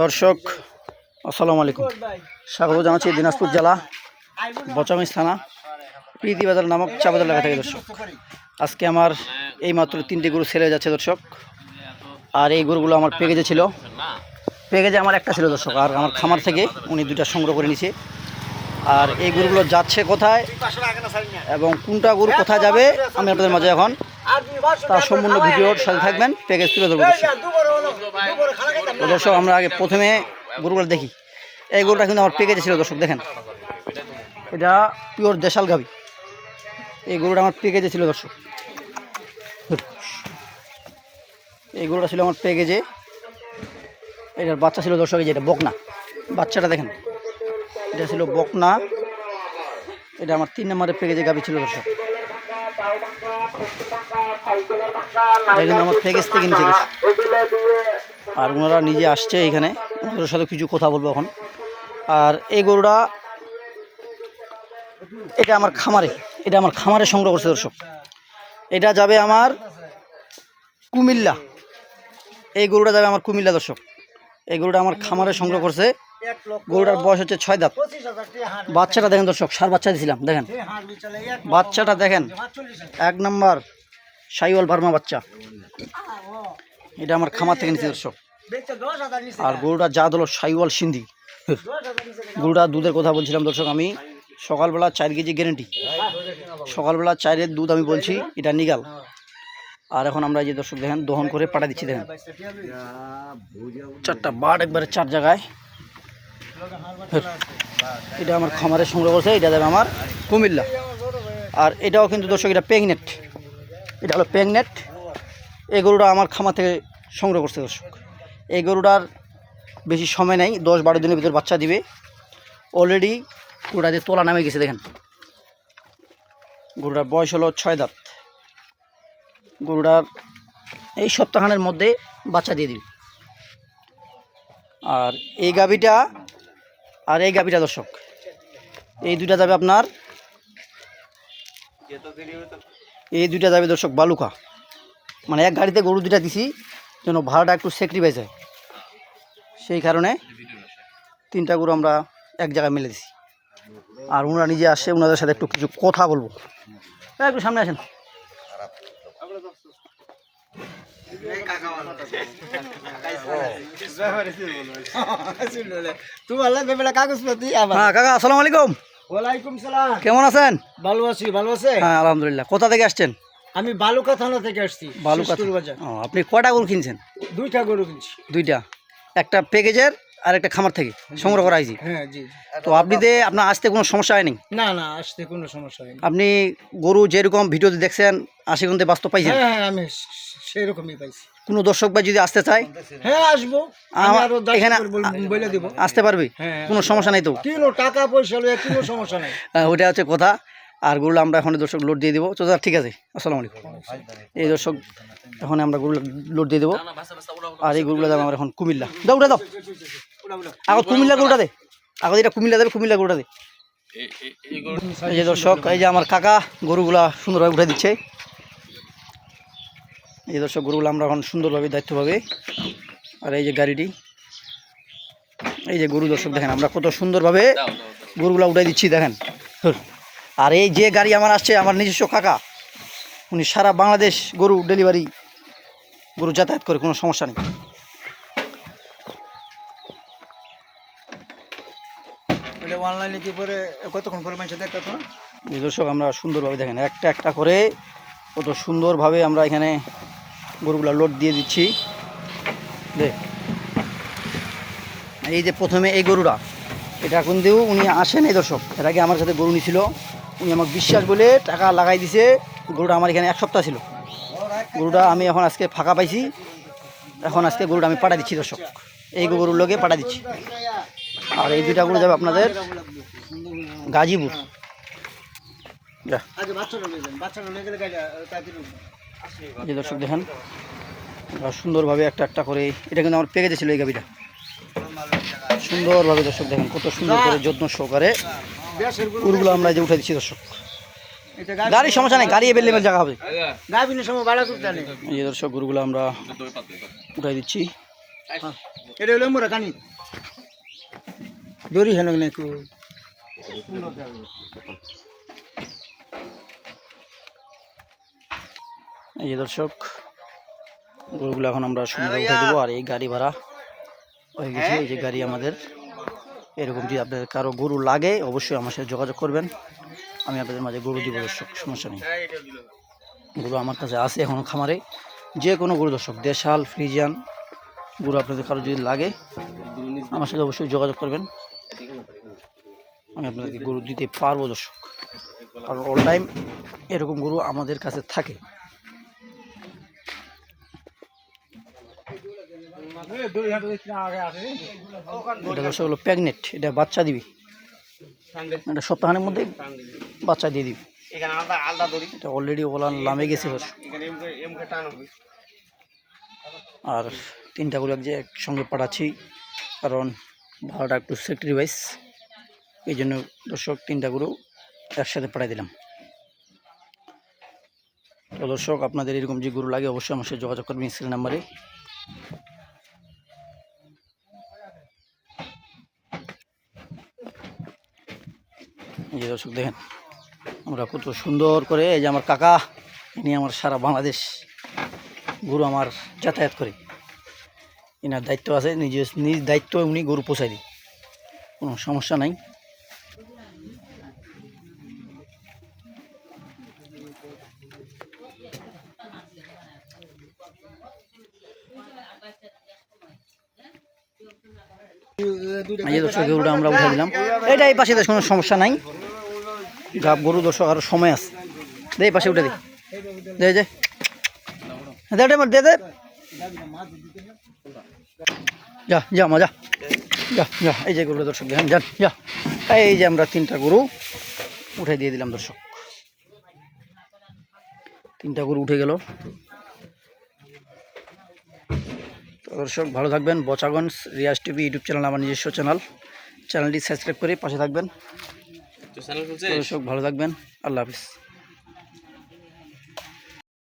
দর্শক, আসসালামু আলাইকুম। স্বাগত জানাচ্ছি দিনাজপুর জেলা বচামিস থানা প্রীতি বাজার নামক চা বাজার এলাকা থেকে, দর্শক। আজকে আমার এই মাত্র তিনটে গরু ছেড়ে যাচ্ছে, দর্শক। আর এই গরুগুলো আমার পেকেজে ছিল। পেকেজে আমার একটা ছিল, দর্শক, আর আমার খামার থেকে উনি দুটা সংগ্রহ করে নিছে। আর এই গরুগুলো যাচ্ছে কোথায় এবং কোনটা গরু কোথায় যাবে, আমি আপনাদের মাঝে এখন তার সম্পূর্ণ ভিডিওর সাথে থাকবেন, প্যাকেজ তুলে ধরবো দর্শক। আমরা আগে প্রথমে গরুগুলো দেখি। এই গরুটা কিন্তু আমার পেকেজে ছিল দর্শক, দেখেন। এটা পিওর দেশাল গাবি। এই গরুটা আমার পেকেজে ছিল দর্শক। এই গরুটা ছিল আমার পেকেজে এটার বাচ্চা ছিল, দর্শক যে এটা বকনা। বাচ্চাটা দেখেন। এটা ছিল বকনা। এটা আমার তিন নম্বরের পেকেজে গাবি ছিল, দর্শক। কিন্তু আমার থেকে গেছে। আর ওনারা নিজে আসছে এখানে। ওনাদের সাথে কিছু কথা বলব এখন। আর এই গরুটা, এটা আমার খামারে। এটা আমার খামারে সংগ্রহ করছে দর্শক। এটা যাবে আমার কুমিল্লা। এই গরুটা যাবে আমার কুমিল্লা দর্শক। এই গরুটা আমার খামারে সংগ্রহ করছে। গরুটার বয়স হচ্ছে ছয় দাঁত। বাচ্চাটা দেখেন দর্শক সার বাচ্চা দিয়েছিলাম দেখেন। বাচ্চাটা দেখেন এক নম্বর সাইওয়াল ভার্মা বাচ্চা। এটা আমার খামার থেকে নিচ্ছি দর্শক। আর গরুটা জাত হলো সাইওয়াল সিন্ধি। গরুটা দুধের কথা বলছিলাম দর্শক আমি। সকালবেলা চার কেজি গ্যারেন্টি। সকালবেলা চারের দুধ আমি বলছি এটা নিগাল। আর এখন আমরা এই যে দর্শক দেখেন দহন করে পাঠা দিচ্ছি দেখেন। চারটা বাট একবারে চার জায়গায়। এটা আমার খামারে সংগ্রহ করছে, এটা দেবে আমার কুমিল্লা। আর এটাও কিন্তু দর্শক, এটা প্রেগনেট এটা হলো প্রেগনেট এই গরুটা আমার খামার থেকে সংগ্রহ করছে দর্শক। এই গরুটার বেশি সময় নেই, দশ বারো দিনের ভিতর বাচ্চা দিবে। অলরেডি গরুটাতে তোলা নামে গেছে, দেখেন। গরুটার বয়স হলো ছয় দাঁত। গরুটার এই সপ্তাহখানের মধ্যে বাচ্চা দিয়ে দিবে। আর এই গাভিটা আর এই গাভিটা দর্শক, এই দুইটা যাবে আপনার, এই দুইটা যাবে দর্শক বালুকা। মানে এক গাড়িতে গরু দুইটা দিছি, যেন ভাড়াটা একটু স্যাক্রিফাইস হয় সেই কারণে তিনটা গরু আমরা এক জায়গায় মেলে দিছি। আর ওনারা নিজে আসে, ওনাদের সাথে একটু কিছু কথা বলব। একটু সামনে আসেন তোমার লাগবে বেলা কাগজপত্র আবার হ্যাঁ কাকা আসসালামু আলাইকুম। ওয়ালাইকুম সালাম কেমন আছেন? ভালো আছি ভালো আছে হ্যাঁ আলহামদুলিল্লাহ। কোথা থেকে আসছেন? আমি বালুকা থানা থেকে আসছি বালুকা বাজার। আপনি কটা গরু কিনছেন? দুইটা গরু কিনছি। দুইটা। একটা প্যাকেজের আর একটা খামার থেকে সংগ্রহ করা হয়েছে। হ্যাঁ জি তো আপনিতে আপনার আসতে কোনো সমস্যা হয়নি? না না আসতে কোনো সমস্যা হয়নি। আপনি গরু যেরকম ভিডিওতে দেখছেন আশি ঘন্টায় বাস্তব পাইছেন। হ্যাঁ হ্যাঁ আমি সেরকমই পাইছি। কোনো দর্শক ভাই যদি আসতে চায়? হ্যাঁ আসব। আমি আমার এখানে বলে দিব। আসতে পারবে? হ্যাঁ। কোনো সমস্যা নাই তো? কিনো টাকা পয়সা লয়ে কোনো সমস্যা নাই। ওইটা হচ্ছে কথা। আর গরুগুলো আমরা এখন দর্শক লোড দিয়ে দেবো। তো দাদা, ঠিক আছে? আসসালামু আলাইকুম। এই দর্শক, এখন আমরা গরুগুলো লোড দিয়ে দেবো। আর এই গরুগুলো যাব আমরা এখন কুমিল্লা। দাও, উঠে, দাও। আগত কুমিল্লা গরুটা দে। আগত এটা কুমিল্লা দেবে, কুমিল্লা গরুটা দে। এই যে দর্শক, এই যে আমার কাকা, গরুগুলা সুন্দরভাবে উঠে দিচ্ছে। এই দর্শক, গরুগুলো আমরা এখন সুন্দরভাবে, দায়িত্বভাবে। আর এই যে গাড়িটি, এই যে গরু দর্শক দেখেন, আমরা কত সুন্দরভাবে গরুগুলা উঠাই দিচ্ছি, দেখেন। আর এই যে গাড়ি আমার আসছে আমার নিজস্ব কাকা উনি সারা বাংলাদেশ গরু ডেলিভারি গরু যাতায়াত করে কোনো সমস্যা নেই। অনলাইনে কি পরে কতক্ষণ মানুষ দেখতে দর্শক আমরা সুন্দরভাবে দেখেন একটা একটা করে কত সুন্দরভাবে আমরা এখানে গরুগুলা লোড দিয়ে দিচ্ছি। দেখ এই যে প্রথমে এই গরুটা এটা কিন্তু উনি আসেন এই দর্শক। এর আগে আমার সাথে গরু নিছিল। উনি আমাকে বিশ্বাস বলে টাকা লাগাই দিছে। গরুটা আমার এখানে এক সপ্তাহ ছিল। গরুটা আমি এখন আজকে ফাঁকা পাইছি। এখন আজকে গরুটা আমি পাঠা দিচ্ছি দর্শক। এই গরুর লোকে পাঠা দিচ্ছি। আর এই দুইটা গরু যাবে আপনাদের গাজীপুর। যা। দর্শক দেখেন সুন্দরভাবে একটা একটা করে, এটা কিন্তু আমার পেকেজে ছিল এই গাবিটা সুন্দরভাবে দর্শক দেখেন, কত সুন্দর করে যত্ন সহকারে বেশের আমরা এই যে উঠে দিচ্ছি দর্শক। গাড়ির সমস্যা নেই গাড়ি এভেলেবেল জায়গা হবে। গাভিনের সময় ভাড়া করতে নেই। এই যে দর্শক গরুগুলো আমরা উঠাই দিচ্ছি। হ্যাঁ। এটা হলো মোরা কানি। দড়ি হেন না একটু এই যে দর্শক গরুগুলো এখন আমরা সুন্দর উঠে দেবো আর এই গাড়ি ভাড়া হয়ে গেছে এই যে গাড়ি আমাদের। এরকম যদি আপনাদের কারও গরু লাগে, অবশ্যই আমার সাথে যোগাযোগ করবেন। আমি আপনাদের মাঝে গরু দিব, দর্শক, সমস্যা নেই। গরু আমার কাছে আছে এখনও খামারে। যে কোনো গরু, দর্শক, দেশাল, ফ্রিজিয়ান গরু আপনাদের কারও যদি লাগে, আমার সাথে অবশ্যই যোগাযোগ করবেন। আমি আপনাদেরকে গরু দিতে পারব, দর্শক। কারণ অল টাইম এরকম গরু আমাদের কাছে থাকে। এটা দর্শক হলো প্যাগনেট এটা বাচ্চা দিবি। এটা সপ্তাহের মধ্যে বাচ্চা দিয়ে দিবি। এটা অলরেডি ওলান লামে গেছে আর তিনটা এক যে একসঙ্গে পাঠাচ্ছি কারণ ভাড়াটা একটু স্যাক্রিফাইস এই জন্য দর্শক তিনটা গরু একসাথে পাঠাই দিলাম। তো দর্শক আপনাদের এরকম যে গরু লাগে অবশ্যই আমার সাথে যোগাযোগ করবেন স্ক্রিন নাম্বারে। এই যে দর্শক দেখেন, আমরা কত সুন্দর করে এই যে আমার কাকা, ইনি আমার সারা বাংলাদেশ গরু আমার যাতায়াত করে। এনার দায়িত্ব আছে নিজের নিজ দায়িত্ব উনি গরু পোষাই দিই কোনো সমস্যা নাই। এই যে দর্শক গরুটা আমরা উঠে দিলাম। এটা এই পাশে কোনো সমস্যা নাই। গাব গরু দর্শক আরও সময় আছে। দে এই পাশে উঠে দিই দে যে দে দে দে যা যা মজা যা। যা এই যে গরু দর্শক, দেখেন, যান, যা। এই যে আমরা তিনটা গরু উঠে দিয়ে দিলাম দর্শক। তিনটা গরু উঠে গেল তো দর্শক ভালো থাকবেন। Bachaganj Riyaz TV YouTube channel আমার নিজস্ব চ্যানেল। চ্যানেলটি সাবস্ক্রাইব করে পাশে থাকবেন। দর্শক ভালো থাকবেন। আল্লাহ হাফিজ।